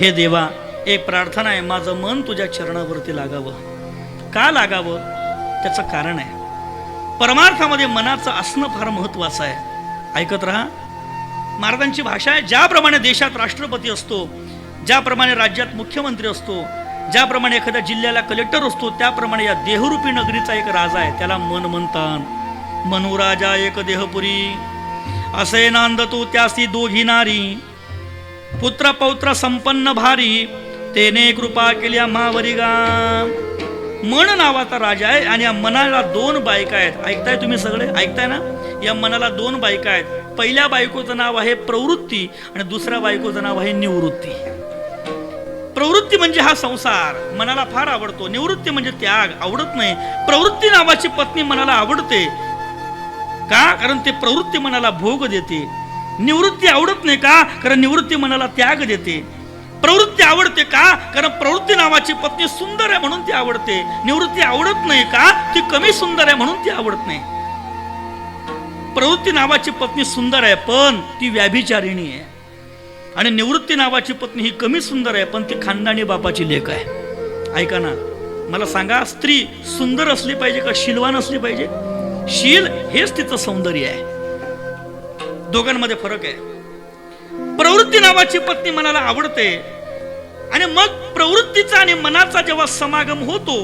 हे देवा एक प्रार्थना आहे माझं मन तुझ्या चरणावरती लागावं. का लागावं? त्याचं कारण आहे. परमार्थामध्ये मनाचं असणं फार महत्त्वाचं आहे. ऐकत राहा. महाराजांची भाषा आहे ज्याप्रमाणे देशात राष्ट्रपती असतो ज्याप्रमाणे राज्यात मुख्यमंत्री असतो ज्याप्रमाणे एखाद्या जिल्ह्याला कलेक्टर असतो त्याप्रमाणे या देहरूपी नगरीचा एक राजा आहे त्याला मन म्हणतात. मनुराजा एक देहपुरी. असे नांदतो त्यासी दोघी नारी. पुत्र पौत्र संपन्न भारी तेने कृपा केल्या मावरी गा मन नावाचा राजा आहे आणि या मनाला दोन बायका आहेत. ऐकताय तुम्ही सगळे? ऐकताय ना? या मनाला दोन बायका आहेत. पहिल्या बायकोचं नाव आहे प्रवृत्ती आणि दुसऱ्या बायकोचं नाव आहे निवृत्ती. प्रवृत्ती म्हणजे हा संसार. मनाला फार आवडतो. निवृत्ती म्हणजे त्याग. आवडत नाही. प्रवृत्ती नावाची पत्नी मनाला आवडते. का? कारण ते प्रवृत्ती मनाला भोग देते. निवृत्ती आवडत नाही का? कारण निवृत्ती मनाला त्याग देते. प्रवृत्ती आवडते का? कारण प्रवृत्ती नावाची पत्नी सुंदर आहे म्हणून ती आवडते. निवृत्ती आवडत नाही का? ती कमी सुंदर आहे म्हणून ती आवडत नाही. प्रवृत्ती नावाची पत्नी सुंदर आहे पण ती व्याभिचारिणी आहे. आणि निवृत्ती नावाची पत्नी ही कमी सुंदर आहे पण ती खानदानी बापाची लेख आहे. ऐका ना मला सांगा स्त्री सुंदर असली पाहिजे का शिलवान असली पाहिजे? शील हेच तिचं सौंदर्य आहे. दोघांमध्ये फरक आहे. प्रवृत्ती नावाची पत्नी मनाला आवडते आणि मग प्रवृत्तीचा आणि मनाचा जेव्हा समागम होतो